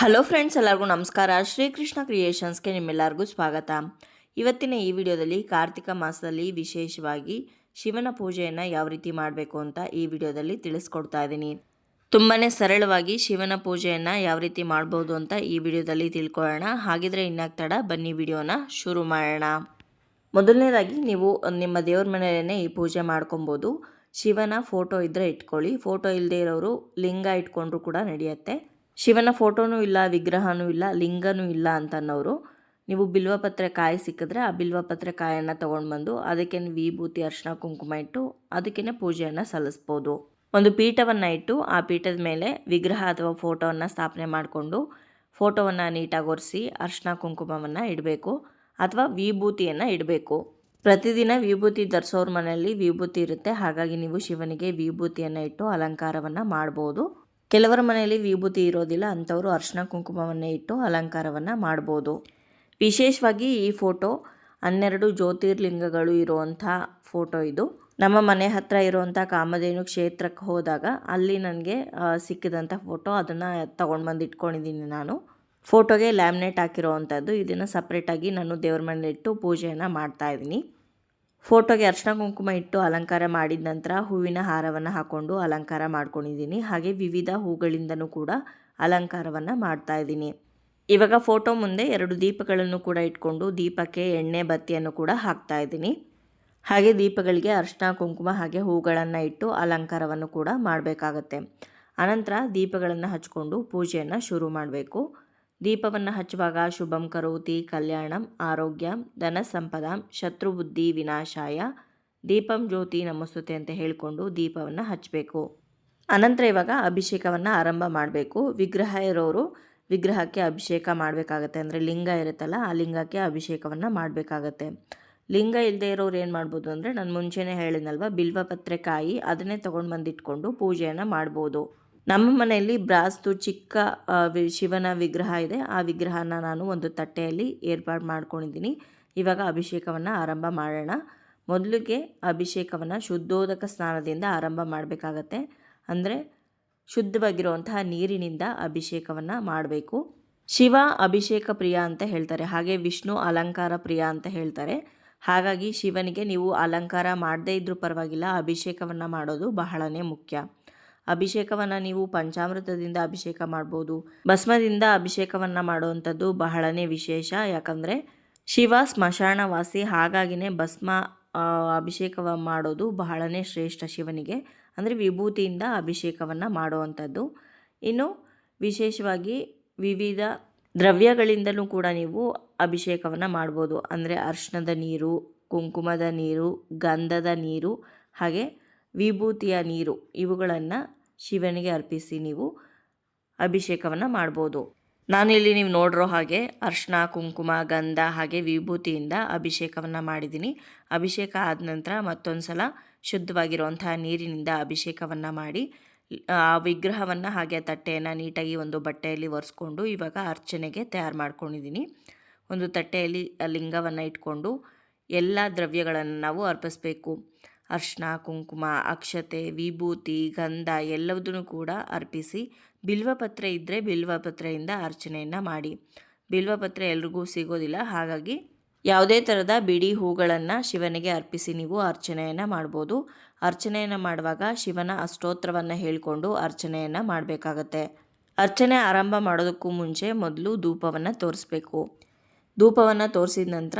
Hello friends ಎಲ್ಲರಿಗೂ ನಮಸ್ಕಾರ. ಶ್ರೀಕೃಷ್ಣ ಕ್ರಿಯೇಷನ್ಸ್ಗೆ ನಿಮ್ಮೆಲ್ಲರಿಗೂ ಸ್ವಾಗತ. ಇವತ್ತಿನ ಈ ವಿಡಿಯೋದಲ್ಲಿ ಕಾರ್ತಿಕ ಮಾಸದಲ್ಲಿ ವಿಶೇಷವಾಗಿ ಶಿವನ ಪೂಜೆಯನ್ನು ಯಾವ ರೀತಿ ಮಾಡಬೇಕು ಅಂತ ಈ ವಿಡಿಯೋದಲ್ಲಿ ತಿಳಿಸ್ಕೊಡ್ತಾ ಇದ್ದೀನಿ. ತುಂಬಾ ಸರಳವಾಗಿ ಶಿವನ ಪೂಜೆಯನ್ನು ಯಾವ ರೀತಿ ಮಾಡ್ಬೋದು ಅಂತ ಈ ವಿಡಿಯೋದಲ್ಲಿ ತಿಳ್ಕೊಳ್ಳೋಣ. ಹಾಗಿದ್ರೆ ತಡ ಬನ್ನಿ ವಿಡಿಯೋನ ಶುರು ಮಾಡೋಣ. ಮೊದಲನೇದಾಗಿ ನೀವು ನಿಮ್ಮ ದೇವ್ರ ಮನೆಯಲ್ಲೇ ಈ ಪೂಜೆ ಮಾಡ್ಕೊಬೋದು. ಶಿವನ ಫೋಟೋ ಇದ್ದರೆ ಇಟ್ಕೊಳ್ಳಿ. ಫೋಟೋ ಇಲ್ಲದೆ ಇರೋರು ಲಿಂಗ ಇಟ್ಕೊಂಡ್ರು ಕೂಡ ನಡೆಯುತ್ತೆ. ಶಿವನ ಫೋಟೋನೂ ಇಲ್ಲ, ವಿಗ್ರಹನೂ ಇಲ್ಲ, ಲಿಂಗನೂ ಇಲ್ಲ ಅಂತ ಅನ್ನೋರು ನೀವು ಬಿಲ್ವಪತ್ರೆ ಕಾಯಿ ಸಿಕ್ಕಿದ್ರೆ ಆ ಬಿಲ್ವಪತ್ರೆ ಕಾಯನ್ನು ತೊಗೊಂಡು ಬಂದು ಅದಕ್ಕೆ ವಿಭೂತಿ, ಅರ್ಶಿನ, ಕುಂಕುಮ ಇಟ್ಟು ಅದಕ್ಕೇ ಪೂಜೆಯನ್ನು ಸಲ್ಲಿಸ್ಬೋದು. ಒಂದು ಪೀಠವನ್ನು ಇಟ್ಟು ಆ ಪೀಠದ ಮೇಲೆ ವಿಗ್ರಹ ಅಥವಾ ಫೋಟೋವನ್ನು ಸ್ಥಾಪನೆ ಮಾಡಿಕೊಂಡು ಫೋಟೋವನ್ನು ನೀಟಾಗಿ ಒರೆಸಿ ಅರ್ಶಿನ, ಕುಂಕುಮವನ್ನು ಇಡಬೇಕು ಅಥವಾ ವಿಭೂತಿಯನ್ನು ಇಡಬೇಕು. ಪ್ರತಿದಿನ ವಿಭೂತಿ ಧರಿಸೋರ ಮನೆಯಲ್ಲಿ ವಿಭೂತಿ ಇರುತ್ತೆ. ಹಾಗಾಗಿ ನೀವು ಶಿವನಿಗೆ ವಿಭೂತಿಯನ್ನು ಇಟ್ಟು ಅಲಂಕಾರವನ್ನು ಮಾಡ್ಬೋದು. ಕೆಲವರ ಮನೆಯಲ್ಲಿ ವಿಭೂತಿ ಇರೋದಿಲ್ಲ, ಅಂಥವರು ಅರ್ಶಿನ ಕುಂಕುಮವನ್ನೇ ಇಟ್ಟು ಅಲಂಕಾರವನ್ನು ಮಾಡ್ಬೋದು. ವಿಶೇಷವಾಗಿ ಈ ಫೋಟೋ ಹನ್ನೆರಡು ಜ್ಯೋತಿರ್ಲಿಂಗಗಳು ಇರುವಂಥ ಫೋಟೋ ಇದು. ನಮ್ಮ ಮನೆ ಹತ್ರ ಇರುವಂಥ ಕಾಮಧೇನು ಕ್ಷೇತ್ರಕ್ಕೆ ಹೋದಾಗ ಅಲ್ಲಿ ನನಗೆ ಸಿಕ್ಕಿದಂಥ ಫೋಟೋ ಅದನ್ನು ತಗೊಂಡು ಬಂದು ಇಟ್ಕೊಂಡಿದ್ದೀನಿ ನಾನು. ಫೋಟೋಗೆ ಲ್ಯಾಮಿನೇಟ್ ಹಾಕಿರೋವಂಥದ್ದು. ಇದನ್ನು ಸಪ್ರೇಟಾಗಿ ನಾನು ದೇವ್ರ ಮನೇಲಿಟ್ಟು ಪೂಜೆಯನ್ನು ಮಾಡ್ತಾ ಇದ್ದೀನಿ. ಫೋಟೋಗೆ ಅರ್ಶಿನ ಕುಂಕುಮ ಇಟ್ಟು ಅಲಂಕಾರ ಮಾಡಿದ ನಂತರ ಹೂವಿನ ಹಾರವನ್ನು ಹಾಕ್ಕೊಂಡು ಅಲಂಕಾರ ಮಾಡ್ಕೊಂಡಿದ್ದೀನಿ. ಹಾಗೆ ವಿವಿಧ ಹೂಗಳಿಂದನೂ ಕೂಡ ಅಲಂಕಾರವನ್ನು ಮಾಡ್ತಾ ಇದ್ದೀನಿ. ಇವಾಗ ಫೋಟೋ ಮುಂದೆ ಎರಡು ದೀಪಗಳನ್ನು ಕೂಡ ಇಟ್ಕೊಂಡು ದೀಪಕ್ಕೆ ಎಣ್ಣೆ ಬತ್ತಿಯನ್ನು ಕೂಡ ಹಾಕ್ತಾ ಇದ್ದೀನಿ. ಹಾಗೆ ದೀಪಗಳಿಗೆ ಅರ್ಶಿನ ಕುಂಕುಮ ಹಾಗೆ ಹೂಗಳನ್ನು ಇಟ್ಟು ಅಲಂಕಾರವನ್ನು ಕೂಡ ಮಾಡಬೇಕಾಗತ್ತೆ. ಅನಂತರ ದೀಪಗಳನ್ನು ಹಚ್ಕೊಂಡು ಪೂಜೆಯನ್ನು ಶುರು ಮಾಡಬೇಕು. ದೀಪವನ್ನು ಹಚ್ಚುವಾಗ ಶುಭಂ ಕರೋತಿ, ಕಲ್ಯಾಣಂ, ಆರೋಗ್ಯಂ, ಧನ ಶತ್ರು ಶತ್ರುಬುದ್ಧಿ ವಿನಾಶಾಯ, ದೀಪಂ ಜ್ಯೋತಿ ನಮಸ್ತುತೆ ಅಂತ ಹೇಳಿಕೊಂಡು ದೀಪವನ್ನು ಹಚ್ಚಬೇಕು ಅನಂತರ ಇವಾಗ ಅಭಿಷೇಕವನ್ನು ಆರಂಭ ಮಾಡಬೇಕು. ವಿಗ್ರಹ ಇರೋರು ವಿಗ್ರಹಕ್ಕೆ ಅಭಿಷೇಕ ಮಾಡಬೇಕಾಗತ್ತೆ. ಅಂದರೆ ಲಿಂಗ ಇರುತ್ತಲ್ಲ, ಆ ಲಿಂಗಕ್ಕೆ ಅಭಿಷೇಕವನ್ನು ಮಾಡಬೇಕಾಗತ್ತೆ. ಲಿಂಗ ಇಲ್ಲದೆ ಇರೋರು ಏನು ಮಾಡ್ಬೋದು ಅಂದರೆ, ನಾನು ಮುಂಚೆನೇ ಹೇಳಿದ್ನಲ್ವ, ಬಿಲ್ವಪತ್ರೆ ಕಾಯಿ ಅದನ್ನೇ ತೊಗೊಂಡು ಬಂದಿಟ್ಕೊಂಡು ಪೂಜೆಯನ್ನು ಮಾಡ್ಬೋದು. ನಮ್ಮ ಮನೆಯಲ್ಲಿ ಬ್ರಾಸ್ತು ಚಿಕ್ಕ ಶಿವನ ವಿಗ್ರಹ ಇದೆ. ಆ ವಿಗ್ರಹನ ನಾನು ಒಂದು ತಟ್ಟೆಯಲ್ಲಿ ಏರ್ಪಾಡು ಮಾಡ್ಕೊಂಡಿದ್ದೀನಿ. ಇವಾಗ ಅಭಿಷೇಕವನ್ನು ಆರಂಭ ಮಾಡೋಣ. ಮೊದಲಿಗೆ ಅಭಿಷೇಕವನ್ನು ಶುದ್ಧೋದಕ ಸ್ನಾನದಿಂದ ಆರಂಭ ಮಾಡಬೇಕಾಗತ್ತೆ. ಅಂದರೆ ಶುದ್ಧವಾಗಿರುವಂತಹ ನೀರಿನಿಂದ ಅಭಿಷೇಕವನ್ನು ಮಾಡಬೇಕು. ಶಿವ ಅಭಿಷೇಕ ಪ್ರಿಯ ಅಂತ ಹೇಳ್ತಾರೆ. ಹಾಗೆ ವಿಷ್ಣು ಅಲಂಕಾರ ಪ್ರಿಯ ಅಂತ ಹೇಳ್ತಾರೆ. ಹಾಗಾಗಿ ಶಿವನಿಗೆ ನೀವು ಅಲಂಕಾರ ಮಾಡದೇ ಇದ್ರೂ ಪರವಾಗಿಲ್ಲ. ಅಭಿಷೇಕವನ್ನು ಮಾಡೋದು ಬಹಳನೇ ಮುಖ್ಯ. ಅಭಿಷೇಕವನ್ನು ನೀವು ಪಂಚಾಮೃತದಿಂದ ಅಭಿಷೇಕ ಮಾಡ್ಬೋದು. ಭಸ್ಮದಿಂದ ಅಭಿಷೇಕವನ್ನು ಮಾಡುವಂಥದ್ದು ಬಹಳನೇ ವಿಶೇಷ. ಯಾಕಂದರೆ ಶಿವ ಸ್ಮಶಾನವಾಸಿ ಹಾಗಾಗಿನೇ ಭಸ್ಮ ಅಭಿಷೇಕ ಮಾಡೋದು ಬಹಳನೇ ಶ್ರೇಷ್ಠ ಶಿವನಿಗೆ. ಅಂದರೆ ವಿಭೂತಿಯಿಂದ ಅಭಿಷೇಕವನ್ನು ಮಾಡುವಂಥದ್ದು. ಇನ್ನು ವಿಶೇಷವಾಗಿ ವಿವಿಧ ದ್ರವ್ಯಗಳಿಂದಲೂ ಕೂಡ ನೀವು ಅಭಿಷೇಕವನ್ನು ಮಾಡ್ಬೋದು. ಅಂದರೆ ಅರ್ಶನದ ನೀರು, ಕುಂಕುಮದ ನೀರು, ಗಂಧದ ನೀರು, ಹಾಗೆ ವಿಭೂತಿಯ ನೀರು ಇವುಗಳನ್ನು ಶಿವನಿಗೆ ಅರ್ಪಿಸಿ ನೀವು ಅಭಿಷೇಕವನ್ನು ಮಾಡ್ಬೋದು. ನಾನಿಲ್ಲಿ ನೀವು ನೋಡಿರೋ ಹಾಗೆ ಅರ್ಶಿನ, ಕುಂಕುಮ, ಗಂಧ ಹಾಗೆ ವಿಭೂತಿಯಿಂದ ಅಭಿಷೇಕವನ್ನು ಮಾಡಿದ್ದೀನಿ. ಅಭಿಷೇಕ ಆದ ನಂತರ ಮತ್ತೊಂದು ಸಲ ಶುದ್ಧವಾಗಿರುವಂತಹ ನೀರಿನಿಂದ ಅಭಿಷೇಕವನ್ನು ಮಾಡಿ, ಆ ವಿಗ್ರಹವನ್ನು ಹಾಗೆ ತಟ್ಟೆಯನ್ನು ನೀಟಾಗಿ ಒಂದು ಬಟ್ಟೆಯಲ್ಲಿ ಒರೆಸ್ಕೊಂಡು ಇವಾಗ ಅರ್ಚನೆಗೆ ತಯಾರು ಮಾಡ್ಕೊಂಡಿದ್ದೀನಿ. ಒಂದು ತಟ್ಟೆಯಲ್ಲಿ ಲಿಂಗವನ್ನು ಇಟ್ಕೊಂಡು ಎಲ್ಲ ದ್ರವ್ಯಗಳನ್ನು ನಾವು ಅರ್ಪಿಸ್ಬೇಕು. ಅರ್ಶಿನ ಕುಂಕುಮ, ಅಕ್ಷತೆ, ವಿಭೂತಿ, ಗಂಧ ಎಲ್ಲದನ್ನು ಕೂಡ ಅರ್ಪಿಸಿ ಬಿಲ್ವಪತ್ರೆ ಇದ್ದರೆ ಬಿಲ್ವಪತ್ರೆಯಿಂದ ಅರ್ಚನೆಯನ್ನು ಮಾಡಿ. ಬಿಲ್ವಪತ್ರೆ ಎಲ್ರಿಗೂ ಸಿಗೋದಿಲ್ಲ. ಹಾಗಾಗಿ ಯಾವುದೇ ಥರದ ಬಿಡಿ ಹೂಗಳನ್ನು ಶಿವನಿಗೆ ಅರ್ಪಿಸಿ ನೀವು ಅರ್ಚನೆಯನ್ನು ಮಾಡ್ಬೋದು. ಅರ್ಚನೆಯನ್ನು ಮಾಡುವಾಗ ಶಿವನ ಅಷ್ಟೋತ್ರವನ್ನು ಹೇಳಿಕೊಂಡು ಅರ್ಚನೆಯನ್ನು ಮಾಡಬೇಕಾಗತ್ತೆ. ಅರ್ಚನೆ ಆರಂಭ ಮಾಡೋದಕ್ಕೂ ಮುಂಚೆ ಮೊದಲು ಧೂಪವನ್ನು ತೋರಿಸ್ಬೇಕು. ಧೂಪವನ್ನು ತೋರಿಸಿದ ನಂತರ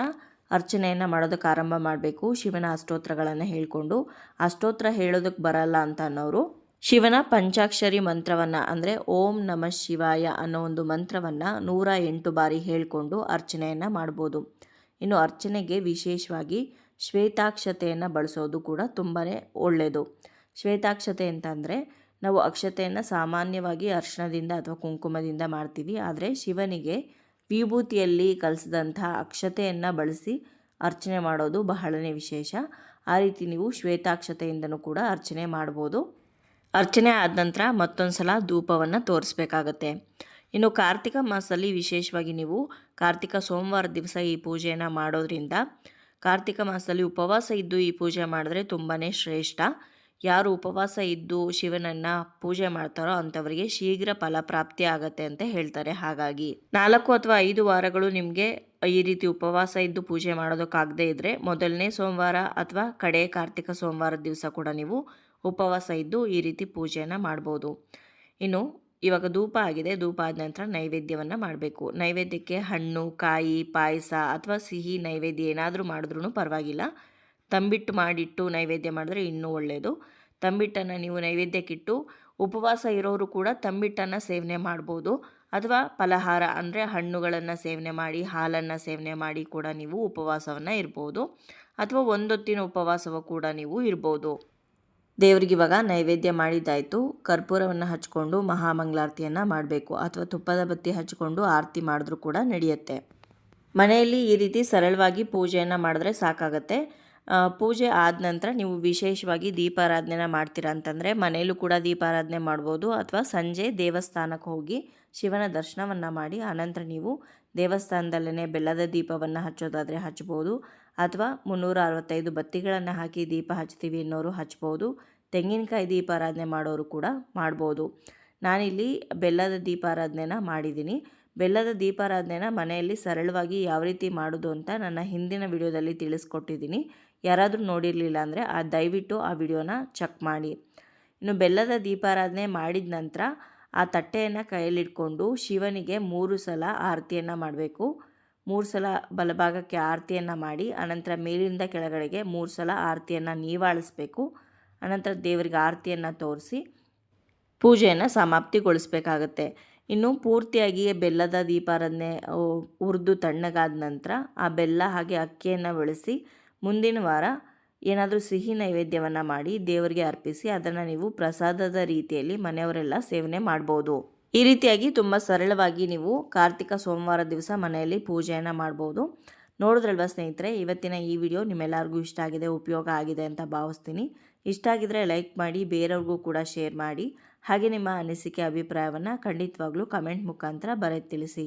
ಅರ್ಚನೆಯನ್ನು ಮಾಡೋದಕ್ಕೆ ಆರಂಭ ಮಾಡಬೇಕು. ಶಿವನ ಅಷ್ಟೋತ್ರಗಳನ್ನು ಹೇಳಿಕೊಂಡು ಅಷ್ಟೋತ್ರ ಹೇಳೋದಕ್ಕೆ ಬರಲ್ಲ ಅಂತ ಅನ್ನೋರು. ಶಿವನ ಪಂಚಾಕ್ಷರಿ ಮಂತ್ರವನ್ನು ಅಂದರೆ ಓಂ ನಮಃ ಶಿವಾಯ ಅನ್ನೋ ಒಂದು ಮಂತ್ರವನ್ನು ನೂರ ಎಂಟು ಬಾರಿ ಹೇಳಿಕೊಂಡು ಅರ್ಚನೆಯನ್ನು ಮಾಡ್ಬೋದು. ಇನ್ನು ಅರ್ಚನೆಗೆ ವಿಶೇಷವಾಗಿ ಶ್ವೇತಾಕ್ಷತೆಯನ್ನು ಬಳಸೋದು ಕೂಡ ತುಂಬಾ ಒಳ್ಳೆಯದು ಶ್ವೇತಾಕ್ಷತೆ ಅಂತಂದರೆ ನಾವು ಅಕ್ಷತೆಯನ್ನು ಸಾಮಾನ್ಯವಾಗಿ ಅರ್ಶನದಿಂದ ಅಥವಾ ಕುಂಕುಮದಿಂದ ಮಾಡ್ತೀವಿ. ಆದರೆ ಶಿವನಿಗೆ ವಿಭೂತಿಯಲ್ಲಿ ಕಲಿಸಿದಂಥ ಅಕ್ಷತೆಯನ್ನು ಬಳಸಿ ಅರ್ಚನೆ ಮಾಡೋದು ಬಹಳನೇ ವಿಶೇಷ. ಆ ರೀತಿ ನೀವು ಶ್ವೇತಾಕ್ಷತೆಯಿಂದನೂ ಕೂಡ ಅರ್ಚನೆ ಮಾಡ್ಬೋದು. ಅರ್ಚನೆ ಆದ ನಂತರ ಮತ್ತೊಂದು ಸಲ ಧೂಪವನ್ನು ತೋರಿಸ್ಬೇಕಾಗತ್ತೆ. ಇನ್ನು ಕಾರ್ತಿಕ ಮಾಸದಲ್ಲಿ ವಿಶೇಷವಾಗಿ ನೀವು ಕಾರ್ತಿಕ ಸೋಮವಾರ ದಿವಸ ಈ ಪೂಜೆಯನ್ನು ಮಾಡೋದ್ರಿಂದ ಕಾರ್ತಿಕ ಮಾಸದಲ್ಲಿ ಉಪವಾಸ ಇದ್ದು ಈ ಪೂಜೆ ಮಾಡಿದ್ರೆ ತುಂಬಾ ಶ್ರೇಷ್ಠ. ಯಾರು ಉಪವಾಸ ಇದ್ದು ಶಿವನನ್ನು ಪೂಜೆ ಮಾಡ್ತಾರೋ ಅಂಥವರಿಗೆ ಶೀಘ್ರ ಫಲ ಪ್ರಾಪ್ತಿ ಆಗತ್ತೆ ಅಂತ ಹೇಳ್ತಾರೆ. ಹಾಗಾಗಿ ನಾಲ್ಕು ಅಥವಾ ಐದು ವಾರಗಳು ನಿಮಗೆ ಈ ರೀತಿ ಉಪವಾಸ ಇದ್ದು ಪೂಜೆ ಮಾಡೋದಕ್ಕಾಗದೇ ಇದ್ದರೆ ಮೊದಲನೇ ಸೋಮವಾರ ಅಥವಾ ಕಡೆ ಕಾರ್ತಿಕ ಸೋಮವಾರದ ದಿವಸ ಕೂಡ ನೀವು ಉಪವಾಸ ಇದ್ದು ಈ ರೀತಿ ಪೂಜೆಯನ್ನು ಮಾಡ್ಬೋದು. ಇನ್ನು ಇವಾಗ ಧೂಪ ಆಗಿದೆ. ಧೂಪ ಆದ ನಂತರ ನೈವೇದ್ಯವನ್ನು ಮಾಡಬೇಕು. ನೈವೇದ್ಯಕ್ಕೆ ಹಣ್ಣು, ಕಾಯಿ, ಪಾಯಸ ಅಥವಾ ಸಿಹಿ ನೈವೇದ್ಯ ಏನಾದರೂ ಮಾಡಿದ್ರೂ ಪರವಾಗಿಲ್ಲ. ತಂಬಿಟ್ಟು ಮಾಡಿಟ್ಟು ನೈವೇದ್ಯ ಮಾಡಿದ್ರೆ ಇನ್ನೂ ಒಳ್ಳೆಯದು ತಂಬಿಟ್ಟನ್ನು ನೀವು ನೈವೇದ್ಯಕ್ಕಿಟ್ಟು ಉಪವಾಸ ಇರೋರು ಕೂಡ ತಂಬಿಟ್ಟನ್ನು ಸೇವನೆ ಮಾಡ್ಬೋದು. ಅಥವಾ ಫಲಹಾರ ಅಂದರೆ ಹಣ್ಣುಗಳನ್ನು ಸೇವನೆ ಮಾಡಿ, ಹಾಲನ್ನು ಸೇವನೆ ಮಾಡಿ ಕೂಡ ನೀವು ಉಪವಾಸವನ್ನು ಇರ್ಬೋದು. ಅಥವಾ ಒಂದೊತ್ತಿನ ಉಪವಾಸವೂ ಕೂಡ ನೀವು ಇರ್ಬೋದು. ದೇವರಿಗೆ ಇವಾಗ ನೈವೇದ್ಯ ಮಾಡಿದ್ದಾಯಿತು. ಕರ್ಪೂರವನ್ನು ಹಚ್ಕೊಂಡು ಮಹಾಮಂಗಳಾರತಿಯನ್ನು ಮಾಡಬೇಕು. ಅಥವಾ ತುಪ್ಪದ ಬತ್ತಿ ಹಚ್ಕೊಂಡು ಆರತಿ ಮಾಡಿದ್ರೂ ಕೂಡ ನಡೆಯುತ್ತೆ. ಮನೆಯಲ್ಲಿ ಈ ರೀತಿ ಸರಳವಾಗಿ ಪೂಜೆಯನ್ನು ಮಾಡಿದ್ರೆ ಸಾಕಾಗತ್ತೆ. ಪೂಜೆ ಆದ ನಂತರ ನೀವು ವಿಶೇಷವಾಗಿ ದೀಪಾರಾಧನೆನ ಮಾಡ್ತೀರ ಅಂತಂದರೆ ಮನೆಯಲ್ಲೂ ಕೂಡ ದೀಪಾರಾಧನೆ ಮಾಡ್ಬೋದು ಅಥವಾ ಸಂಜೆ ದೇವಸ್ಥಾನಕ್ಕೆ ಹೋಗಿ ಶಿವನ ದರ್ಶನವನ್ನು ಮಾಡಿ ಆನಂತರ ನೀವು ದೇವಸ್ಥಾನದಲ್ಲೇ ಬೆಲ್ಲದ ದೀಪವನ್ನು ಹಚ್ಚೋದಾದರೆ ಹಚ್ಬೋದು ಅಥವಾ ಮುನ್ನೂರ ಅರವತ್ತೈದು ಬತ್ತಿಗಳನ್ನು ಹಾಕಿ ದೀಪ ಹಚ್ತೀವಿ ಅನ್ನೋರು ಹಚ್ಬೋದು. ತೆಂಗಿನಕಾಯಿ ದೀಪಾರಾಧನೆ ಮಾಡೋರು ಕೂಡ ಮಾಡ್ಬೋದು. ನಾನಿಲ್ಲಿ ಬೆಲ್ಲದ ದೀಪಾರಾಧನೆನ ಮಾಡಿದ್ದೀನಿ. ಬೆಲ್ಲದ ದೀಪಾರಾಧನೆನ ಮನೆಯಲ್ಲಿ ಸರಳವಾಗಿ ಯಾವ ರೀತಿ ಮಾಡೋದು ಅಂತ ನನ್ನ ಹಿಂದಿನ ವಿಡಿಯೋದಲ್ಲಿ ತಿಳಿಸ್ಕೊಟ್ಟಿದ್ದೀನಿ. ಯಾರಾದರೂ ನೋಡಿರಲಿಲ್ಲ ಅಂದರೆ ಆ ದಯವಿಟ್ಟು ಆ ವಿಡಿಯೋನ ಚೆಕ್ ಮಾಡಿ. ಇನ್ನು ಬೆಲ್ಲದ ದೀಪಾರಾಧನೆ ಮಾಡಿದ ನಂತರ ಆ ತಟ್ಟೆಯನ್ನು ಕೈಯಲ್ಲಿಟ್ಕೊಂಡು ಶಿವನಿಗೆ ಮೂರು ಸಲ ಆರತಿಯನ್ನು ಮಾಡಬೇಕು. ಮೂರು ಸಲ ಬಲಭಾಗಕ್ಕೆ ಆರತಿಯನ್ನು ಮಾಡಿ ಅನಂತರ ಮೇಲಿಂದ ಕೆಳಗಡೆಗೆ ಮೂರು ಸಲ ಆರತಿಯನ್ನು ನೀವಾಳಿಸ್ಬೇಕು. ಅನಂತರ ದೇವರಿಗೆ ಆರತಿಯನ್ನು ತೋರಿಸಿ ಪೂಜೆಯನ್ನು ಸಮಾಪ್ತಿಗೊಳಿಸ್ಬೇಕಾಗತ್ತೆ. ಇನ್ನು ಪೂರ್ತಿಯಾಗಿ ಬೆಲ್ಲದ ದೀಪಾರಾಧನೆ ಹುರಿದು ತಣ್ಣಗಾದ ನಂತರ ಆ ಬೆಲ್ಲ ಹಾಗೆ ಅಕ್ಕಿಯನ್ನು ಬೆಳೆಸಿ ಮುಂದಿನ ವಾರ ಏನಾದರೂ ಸಿಹಿ ನೈವೇದ್ಯವನ್ನು ಮಾಡಿ ದೇವರಿಗೆ ಅರ್ಪಿಸಿ ಅದನ್ನು ನೀವು ಪ್ರಸಾದದ ರೀತಿಯಲ್ಲಿ ಮನೆಯವರೆಲ್ಲ ಸೇವನೆ ಮಾಡ್ಬೋದು. ಈ ರೀತಿಯಾಗಿ ತುಂಬ ಸರಳವಾಗಿ ನೀವು ಕಾರ್ತಿಕ ಸೋಮವಾರ ದಿವಸ ಮನೆಯಲ್ಲಿ ಪೂಜೆಯನ್ನು ಮಾಡ್ಬೋದು. ನೋಡಿದ್ರಲ್ವ ಸ್ನೇಹಿತರೆ, ಇವತ್ತಿನ ಈ ವಿಡಿಯೋ ನಿಮ್ಮೆಲ್ಲರಿಗೂ ಇಷ್ಟ ಆಗಿದೆ, ಉಪಯೋಗ ಆಗಿದೆ ಅಂತ ಭಾವಿಸ್ತೀನಿ. ಇಷ್ಟ ಆಗಿದ್ರೆ ಲೈಕ್ ಮಾಡಿ, ಬೇರೆಯವ್ರಿಗೂ ಕೂಡ ಶೇರ್ ಮಾಡಿ. ಹಾಗೆ ನಿಮ್ಮ ಅನಿಸಿಕೆ, ಅಭಿಪ್ರಾಯವನ್ನು ಖಂಡಿತವಾಗ್ಲೂ ಕಮೆಂಟ್ ಮುಖಾಂತರ ಬರೆದು ತಿಳಿಸಿ.